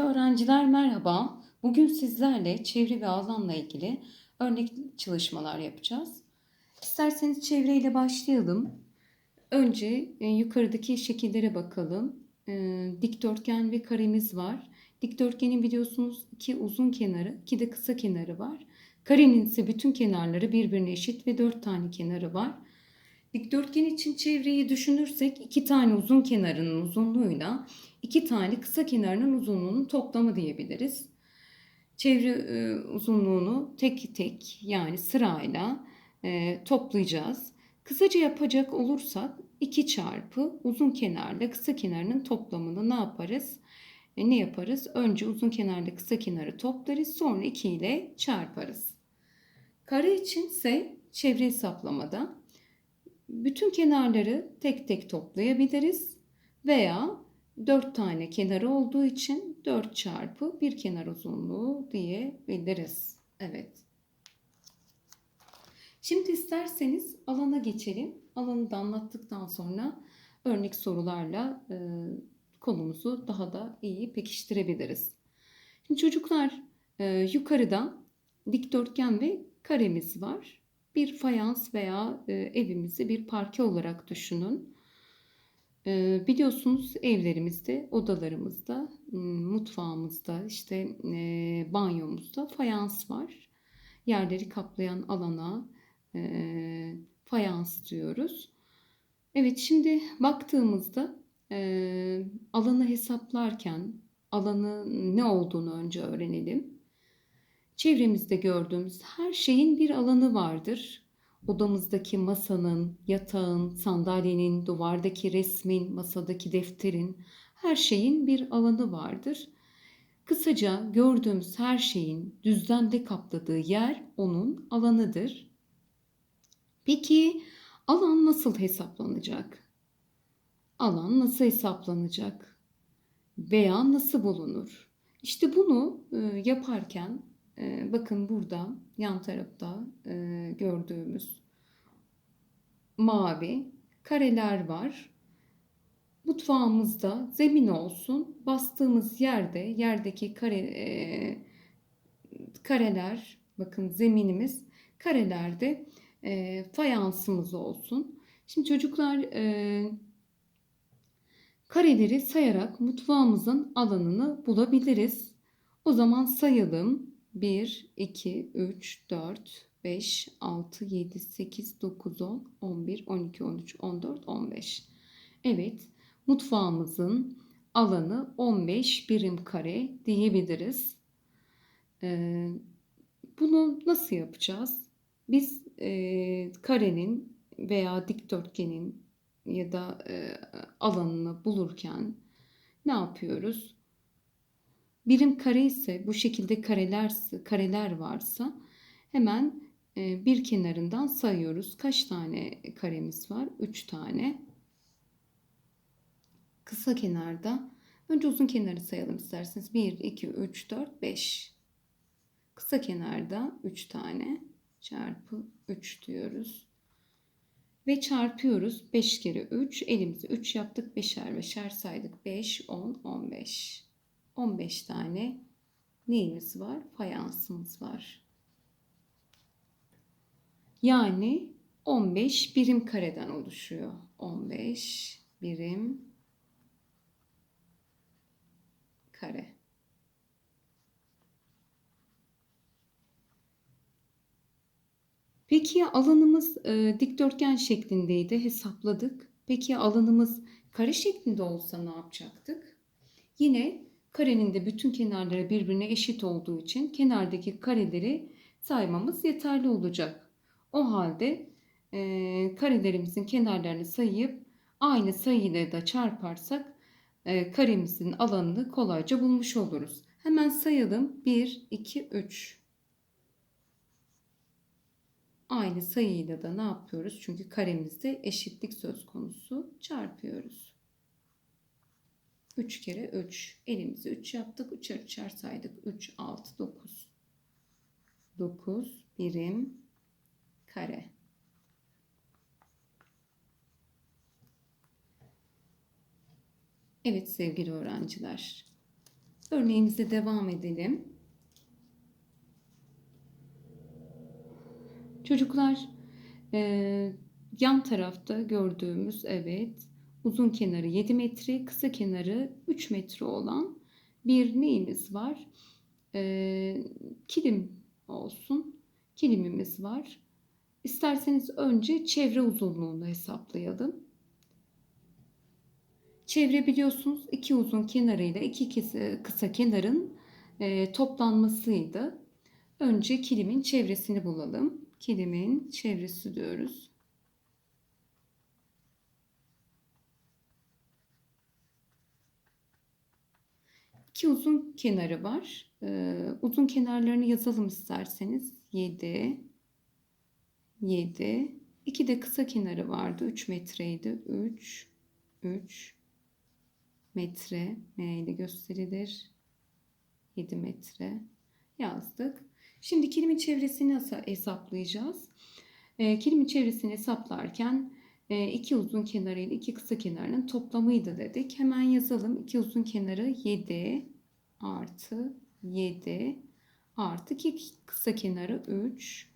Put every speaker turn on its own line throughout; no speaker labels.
Öğrenciler merhaba. Bugün sizlerle çevre ve alanla ilgili örnek çalışmalar yapacağız. İsterseniz çevreyle başlayalım. Önce e, yukarıdaki şekillere bakalım. E, dikdörtgen ve karemiz var. Dikdörtgenin biliyorsunuz iki uzun kenarı, iki de kısa kenarı var. Karenin ise bütün kenarları birbirine eşit ve dört tane kenarı var. Dikdörtgen için çevreyi düşünürsek iki tane uzun kenarının uzunluğuyla iki tane kısa kenarının uzunluğunun toplamı diyebiliriz. Çevre e, uzunluğunu tek tek yani sırayla e, toplayacağız. Kısaca yapacak olursak 2 çarpı uzun kenarla kısa kenarının toplamını ne yaparız? E, ne yaparız? Önce uzun kenarla kısa kenarı toplarız sonra 2 ile çarparız. Kare için ise çevre hesaplamada bütün kenarları tek tek toplayabiliriz veya 4 tane kenarı olduğu için 4 çarpı bir kenar uzunluğu diyebiliriz. Evet. Şimdi isterseniz alana geçelim. Alanı da anlattıktan sonra örnek sorularla e, konumuzu daha da iyi pekiştirebiliriz. Şimdi çocuklar e, yukarıda dikdörtgen ve karemiz var. Bir fayans veya e, evimizi bir parke olarak düşünün. E, biliyorsunuz evlerimizde, odalarımızda, mutfağımızda, işte e, banyomuzda fayans var. Yerleri kaplayan alana e, fayans diyoruz. Evet şimdi baktığımızda e, alanı hesaplarken alanı ne olduğunu önce öğrenelim. Çevremizde gördüğümüz her şeyin bir alanı vardır. Odamızdaki masanın, yatağın, sandalyenin, duvardaki resmin, masadaki defterin, her şeyin bir alanı vardır. Kısaca gördüğümüz her şeyin düzlemde kapladığı yer onun alanıdır. Peki alan nasıl hesaplanacak? Alan nasıl hesaplanacak? Veya nasıl bulunur? İşte bunu yaparken e, bakın burada yan tarafta e, gördüğümüz mavi kareler var. Mutfağımızda zemin olsun. Bastığımız yerde yerdeki kare e, kareler bakın zeminimiz karelerde e, fayansımız olsun. Şimdi çocuklar e, kareleri sayarak mutfağımızın alanını bulabiliriz. O zaman sayalım. 1, 2, 3, 4, 5, 6, 7, 8, 9, 10, 11, 12, 13, 14, 15. Evet, mutfağımızın alanı 15 birim kare diyebiliriz. Ee, bunu nasıl yapacağız? Biz e, karenin veya dikdörtgenin ya da e, alanını bulurken ne yapıyoruz? Birim kare ise bu şekilde kareler kareler varsa hemen e, bir kenarından sayıyoruz. Kaç tane karemiz var? 3 tane. Kısa kenarda önce uzun kenarı sayalım isterseniz. 1 2 3 4 5. Kısa kenarda 3 tane çarpı 3 diyoruz. Ve çarpıyoruz. 5 kere 3. Elimizi 3 yaptık. 5'er 5'er saydık. 5, 10, 15. 15 tane neyimiz var? Fayansımız var. Yani 15 birim kareden oluşuyor. 15 birim kare. Peki alanımız e, dikdörtgen şeklindeydi. Hesapladık. Peki alanımız kare şeklinde olsa ne yapacaktık? Yine karenin de bütün kenarları birbirine eşit olduğu için kenardaki kareleri saymamız yeterli olacak. O halde e, karelerimizin kenarlarını sayıp aynı sayıyla da çarparsak e, karemizin alanını kolayca bulmuş oluruz. Hemen sayalım. 1, 2, 3. Aynı sayıyla da ne yapıyoruz? Çünkü karemizde eşitlik söz konusu çarpıyoruz. 3 kere 3. Elimizi 3 yaptık. 3'er 3'er saydık. 3, 6, 9. 9 birim kare. Evet sevgili öğrenciler. Örneğimize devam edelim. Çocuklar e, yan tarafta gördüğümüz evet uzun kenarı 7 metre kısa kenarı 3 metre olan bir neyimiz var? E, kilim olsun. Kilimimiz var. İsterseniz önce çevre uzunluğunu hesaplayalım. Çevre biliyorsunuz iki uzun kenarıyla iki kısa, kısa kenarın e, toplanmasıydı. Önce kilimin çevresini bulalım. Kilimin çevresi diyoruz. İki uzun kenarı var. Ee, uzun kenarlarını yazalım isterseniz. 7 7 2 de kısa kenarı vardı. 3 metreydi. 3 3 metre M ile gösterilir. 7 metre yazdık. Şimdi kilimin çevresini hesaplayacağız? E, kilimin çevresini hesaplarken e, iki uzun kenarı ile iki kısa kenarının toplamıydı dedik. Hemen yazalım. İki uzun kenarı 7 artı 7 artı iki kısa kenarı 3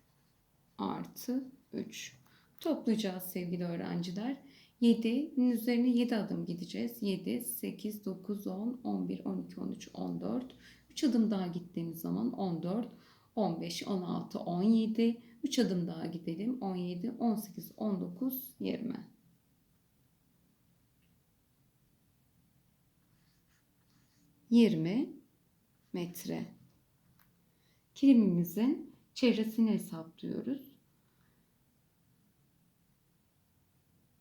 artı 3. Toplayacağız sevgili öğrenciler. 7'nin üzerine 7 adım gideceğiz. 7, 8, 9, 10, 11, 12, 13, 14. 3 adım daha gittiğimiz zaman 14, 15, 16, 17. 3 adım daha gidelim. 17, 18, 19, 20. Yirmi metre. Kilimimizin çevresini hesaplıyoruz.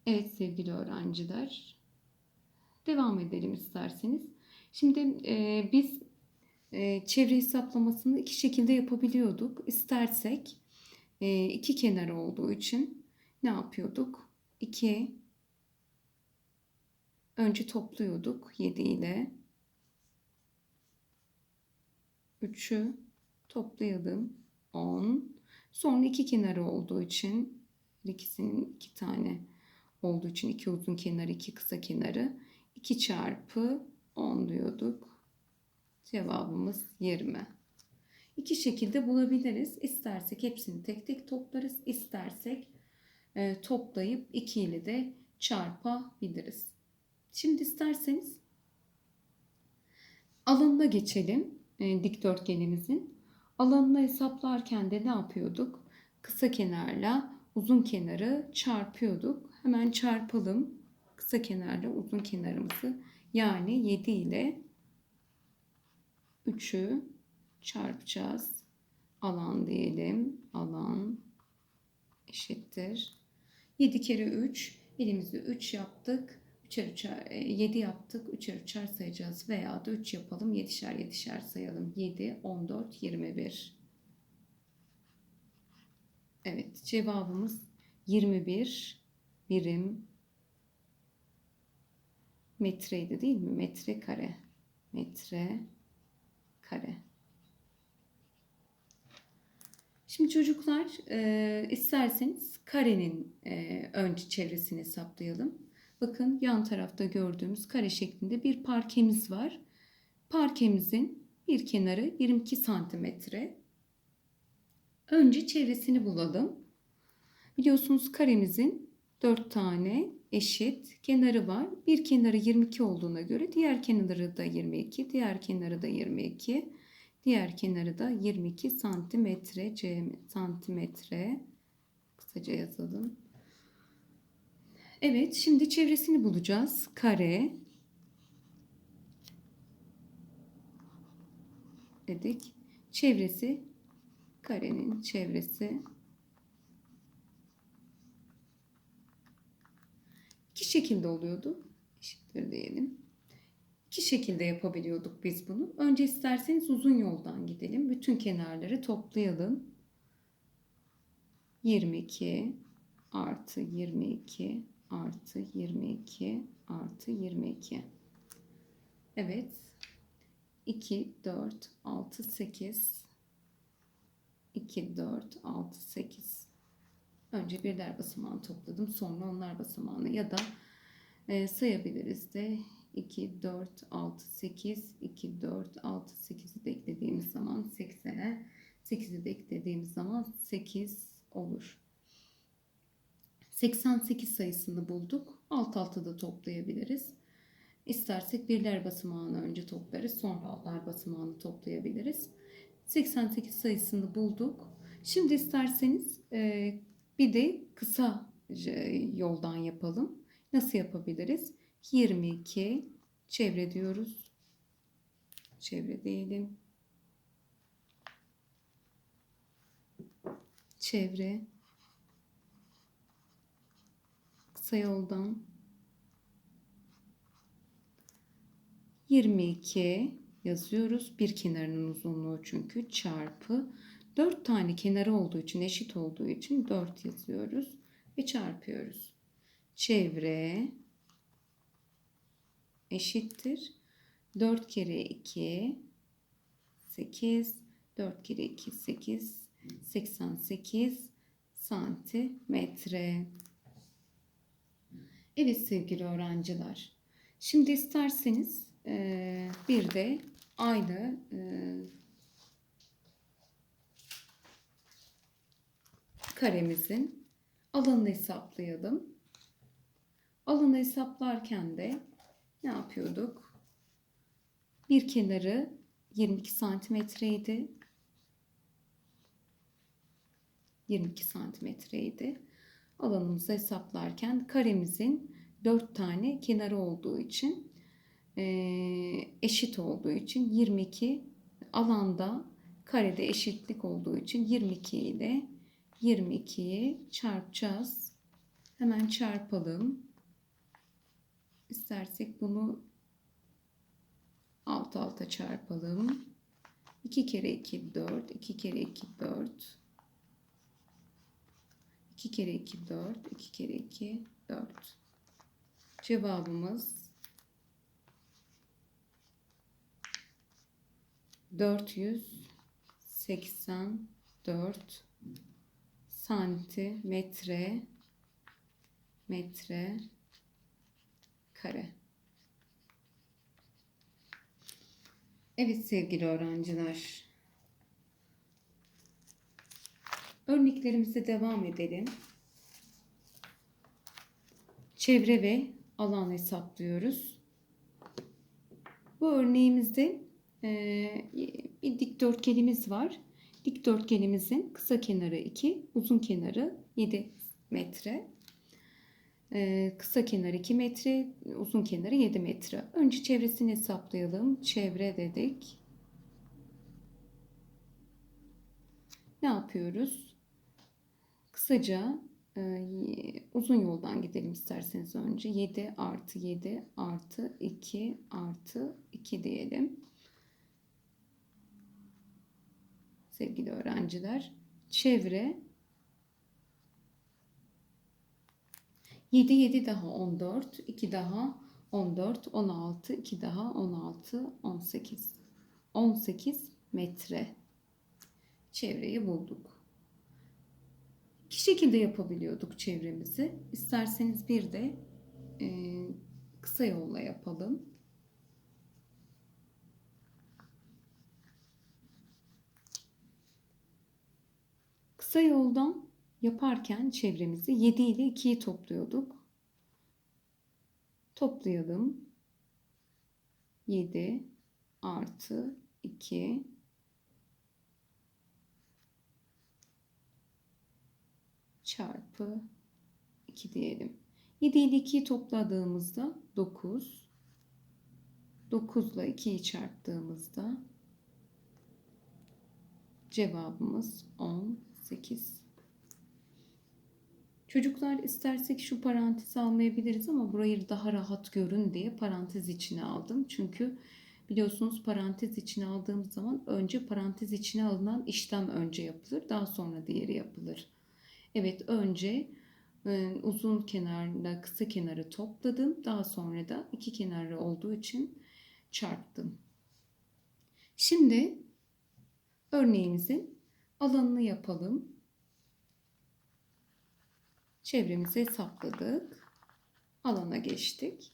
Evet sevgili öğrenciler. Devam edelim isterseniz. Şimdi e, biz e, çevre hesaplamasını iki şekilde yapabiliyorduk. İstersek iki kenarı olduğu için ne yapıyorduk? 2 önce topluyorduk 7 ile 3'ü toplayalım 10 sonra iki kenarı olduğu için ikisinin iki tane olduğu için iki uzun kenarı iki kısa kenarı 2 çarpı 10 diyorduk. Cevabımız 20. İki şekilde bulabiliriz. İstersek hepsini tek tek toplarız. İstersek e, toplayıp 2 ile de çarpabiliriz. Şimdi isterseniz alanına geçelim e, dikdörtgenimizin. Alanını hesaplarken de ne yapıyorduk? Kısa kenarla uzun kenarı çarpıyorduk. Hemen çarpalım. Kısa kenarla uzun kenarımızı yani 7 ile 3'ü çarpacağız. Alan diyelim. Alan eşittir. 7 kere 3. Elimizde 3 yaptık. 3'er 3'er 7 yaptık. 3'er 3'er sayacağız. Veya da 3 yapalım. 7'şer 7'şer sayalım. 7, 14, 21. Evet cevabımız 21 birim metreydi değil mi? Metre kare. Metre kare. Şimdi çocuklar e, isterseniz karenin e, önce çevresini hesaplayalım. Bakın yan tarafta gördüğümüz kare şeklinde bir parkemiz var. Parkemizin bir kenarı 22 santimetre. Önce çevresini bulalım. Biliyorsunuz karemizin 4 tane eşit kenarı var. Bir kenarı 22 olduğuna göre diğer kenarı da 22, diğer kenarı da 22, diğer kenarı da 22 santimetre c santimetre kısaca yazalım. Evet, şimdi çevresini bulacağız. Kare dedik. Çevresi karenin çevresi iki şekilde oluyordu. Eşittir diyelim. İki şekilde yapabiliyorduk biz bunu. Önce isterseniz uzun yoldan gidelim. Bütün kenarları toplayalım. 22 artı 22 artı 22 artı 22. Evet. 2, 4, 6, 8. 2, 4, 6, 8. Önce birler basamağını topladım. Sonra onlar basamağını ya da e, sayabiliriz de 2, 4, 6, 8, 2, 4, 6, 8'i de eklediğimiz zaman 80'e 8'i de eklediğimiz zaman 8 olur. 88 sayısını bulduk. Alt alta da toplayabiliriz. İstersek birler basamağını önce toplarız. Sonra altlar basamağını toplayabiliriz. 88 sayısını bulduk. Şimdi isterseniz e, bir de kısa e, yoldan yapalım. Nasıl yapabiliriz? 22 çevre diyoruz. Çevre diyelim. Çevre. Kısa yoldan 22 yazıyoruz. Bir kenarının uzunluğu çünkü çarpı 4 tane kenarı olduğu için eşit olduğu için 4 yazıyoruz ve çarpıyoruz. Çevre eşittir. 4 kere 2 8 4 kere 2 8 88 santimetre. Evet sevgili öğrenciler. Şimdi isterseniz e, bir de aynı e, karemizin alanını hesaplayalım. Alanı hesaplarken de ne yapıyorduk? Bir kenarı 22 santimetreydi. 22 santimetreydi. Alanımızı hesaplarken karemizin 4 tane kenarı olduğu için eşit olduğu için 22 alanda karede eşitlik olduğu için 22 ile 22'yi çarpacağız. Hemen çarpalım. İstersek bunu alt alta çarpalım. 2 kere 2 4, 2 kere 2 4. 2 kere 2 4, 2 kere 2 4. Cevabımız 484 santimetre metre kare. Evet sevgili öğrenciler. Örneklerimize devam edelim. Çevre ve alan hesaplıyoruz. Bu örneğimizde ee, bir dikdörtgenimiz var. Dikdörtgenimizin kısa kenarı 2, uzun kenarı 7 metre. Ee, kısa kenarı 2 metre, uzun kenarı 7 metre. Önce çevresini hesaplayalım. Çevre dedik. Ne yapıyoruz? Kısaca e, uzun yoldan gidelim isterseniz önce. 7 artı 7 artı 2 artı 2 diyelim. sevgili öğrenciler. Çevre 7 7 daha 14, 2 daha 14, 16, 2 daha 16, 18. 18 metre çevreyi bulduk. İki şekilde yapabiliyorduk çevremizi. İsterseniz bir de e, kısa yolla yapalım. Kısa yoldan yaparken çevremizi 7 ile 2'yi topluyorduk. Toplayalım. 7 artı 2 çarpı 2 diyelim. 7 ile 2'yi topladığımızda 9. 9 ile 2'yi çarptığımızda cevabımız 10 8. Çocuklar istersek şu parantezi almayabiliriz ama burayı daha rahat görün diye parantez içine aldım. Çünkü biliyorsunuz parantez içine aldığımız zaman önce parantez içine alınan işlem önce yapılır. Daha sonra diğeri yapılır. Evet önce e, uzun kenarla kısa kenarı topladım. Daha sonra da iki kenarı olduğu için çarptım. Şimdi örneğimizin alanını yapalım. Çevremizi hesapladık. Alana geçtik.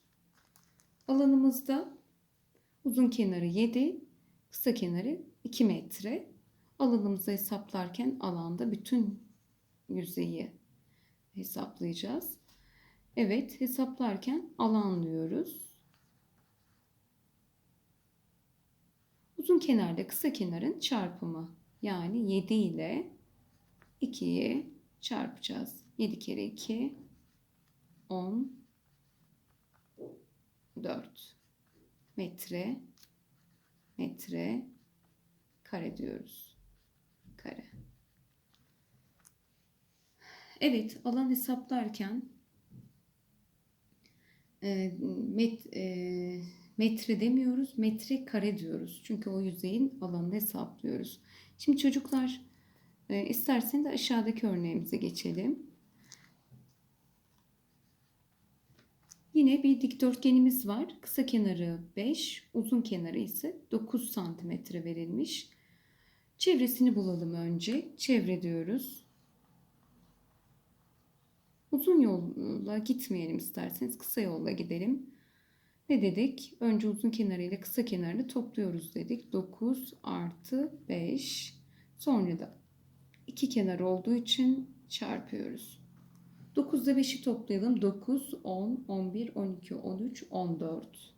Alanımızda uzun kenarı 7, kısa kenarı 2 metre. Alanımızı hesaplarken alanda bütün yüzeyi hesaplayacağız. Evet, hesaplarken alan diyoruz. Uzun kenarla kısa kenarın çarpımı. Yani 7 ile 2'yi çarpacağız. 7 kere 2 10 4 metre metre kare diyoruz. Kare. Evet, alan hesaplarken e, met, e, metre demiyoruz, metre kare diyoruz. Çünkü o yüzeyin alanını hesaplıyoruz. Şimdi çocuklar e, isterseniz de aşağıdaki örneğimize geçelim. Yine bir dikdörtgenimiz var. Kısa kenarı 5, uzun kenarı ise 9 santimetre verilmiş. Çevresini bulalım önce. Çevre diyoruz. Uzun yolla gitmeyelim isterseniz. Kısa yolla gidelim. Ne dedik? Önce uzun kenarı ile kısa kenarını topluyoruz dedik. 9 artı 5. Sonra da iki kenar olduğu için çarpıyoruz. 9 ile 5'i toplayalım. 9, 10, 11, 12, 13, 14.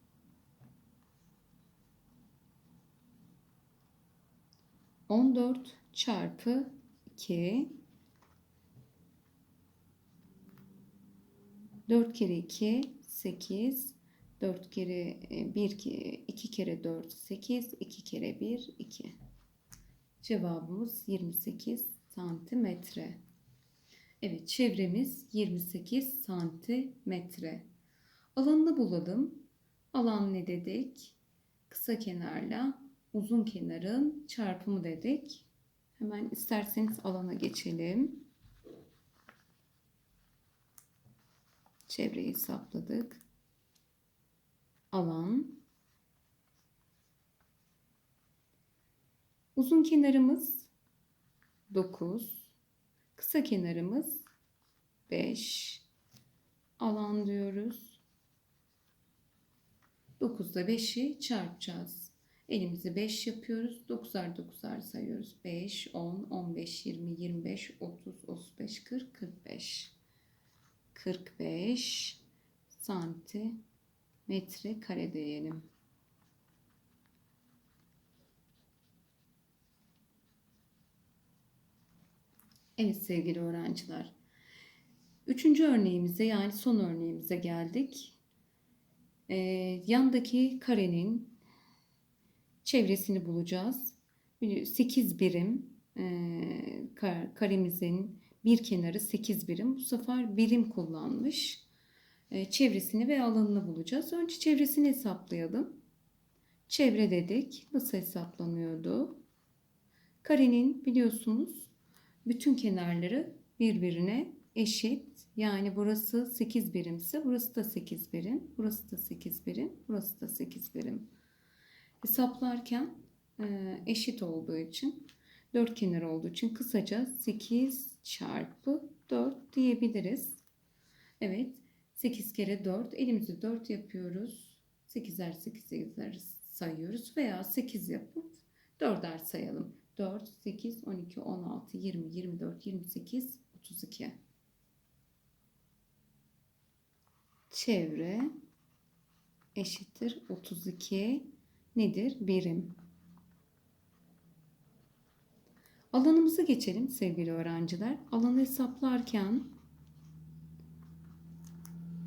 On dört çarpı iki. Dört kere iki sekiz. Dört kere e, bir iki kere dört sekiz. iki kere bir iki. Cevabımız 28 santimetre. Evet çevremiz 28 santimetre. Alanını bulalım. Alan ne dedik? Kısa kenarla uzun kenarın çarpımı dedik. Hemen isterseniz alana geçelim. Çevreyi hesapladık. Alan. Uzun kenarımız 9. Kısa kenarımız 5. Alan diyoruz. 9'da 5'i çarpacağız. Elimizi 5 yapıyoruz. 9'ar 9'ar sayıyoruz. 5, 10, 15, 20, 25, 30, 35, 40, 45. 45 santimetre kare diyelim. Evet sevgili öğrenciler. Üçüncü örneğimize yani son örneğimize geldik. Ee, yandaki karenin çevresini bulacağız. 8 birim e, karemizin bir kenarı 8 birim. Bu sefer birim kullanmış. E, çevresini ve alanını bulacağız. Önce çevresini hesaplayalım. Çevre dedik. Nasıl hesaplanıyordu? Karenin biliyorsunuz bütün kenarları birbirine eşit. Yani burası 8 birimse burası da 8 birim, burası da 8 birim, burası da 8 birim. Hesaplarken e, eşit olduğu için dört kenar olduğu için kısaca 8 çarpı 4 diyebiliriz. Evet 8 kere 4 elimizi 4 yapıyoruz. 8'er 8'er sayıyoruz veya 8 yapıp 4'er sayalım. 4, 8, 12, 16, 20, 24, 28, 32. Çevre eşittir 32 nedir? Birim. Alanımıza geçelim sevgili öğrenciler. Alanı hesaplarken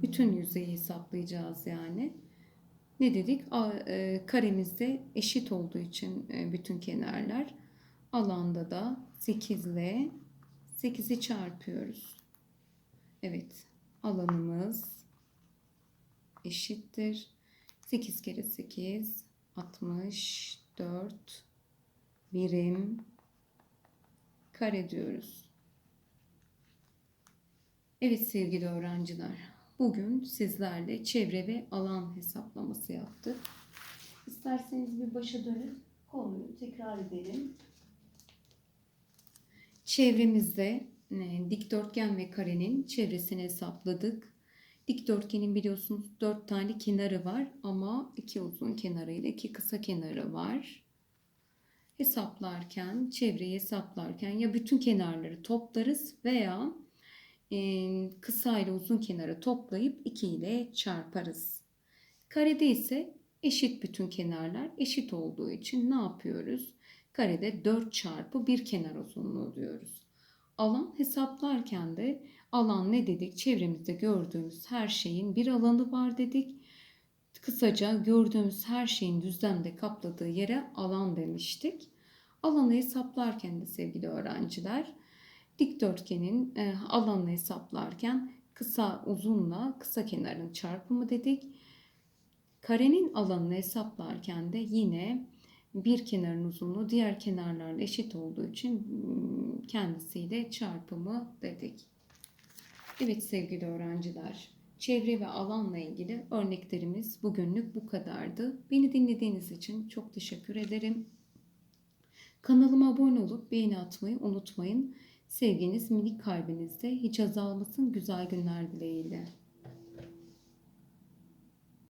bütün yüzeyi hesaplayacağız yani. Ne dedik? E, karemizde eşit olduğu için e, bütün kenarlar alanda da 8 ile 8'i çarpıyoruz. Evet alanımız eşittir. 8 kere 8 64 birim kare diyoruz. Evet sevgili öğrenciler, bugün sizlerle çevre ve alan hesaplaması yaptık. İsterseniz bir başa dönüp konuyu tekrar edelim. Çevremizde e, dikdörtgen ve karenin çevresini hesapladık. Dikdörtgenin biliyorsunuz dört tane kenarı var ama iki uzun kenarı ile iki kısa kenarı var. Hesaplarken, çevreyi hesaplarken ya bütün kenarları toplarız veya e, kısa ile uzun kenarı toplayıp 2 ile çarparız. Karede ise eşit bütün kenarlar eşit olduğu için ne yapıyoruz? Karede 4 çarpı bir kenar uzunluğu diyoruz. Alan hesaplarken de alan ne dedik? Çevremizde gördüğümüz her şeyin bir alanı var dedik. Kısaca gördüğümüz her şeyin düzlemde kapladığı yere alan demiştik. Alanı hesaplarken de sevgili öğrenciler dikdörtgenin e, alanını hesaplarken kısa uzunla kısa kenarın çarpımı dedik. Karenin alanını hesaplarken de yine bir kenarın uzunluğu diğer kenarlarla eşit olduğu için hmm, kendisiyle çarpımı dedik. Evet sevgili öğrenciler, çevre ve alanla ilgili örneklerimiz bugünlük bu kadardı. Beni dinlediğiniz için çok teşekkür ederim. Kanalıma abone olup beğeni atmayı unutmayın. Sevginiz minik kalbinizde hiç azalmasın güzel günler dileğiyle.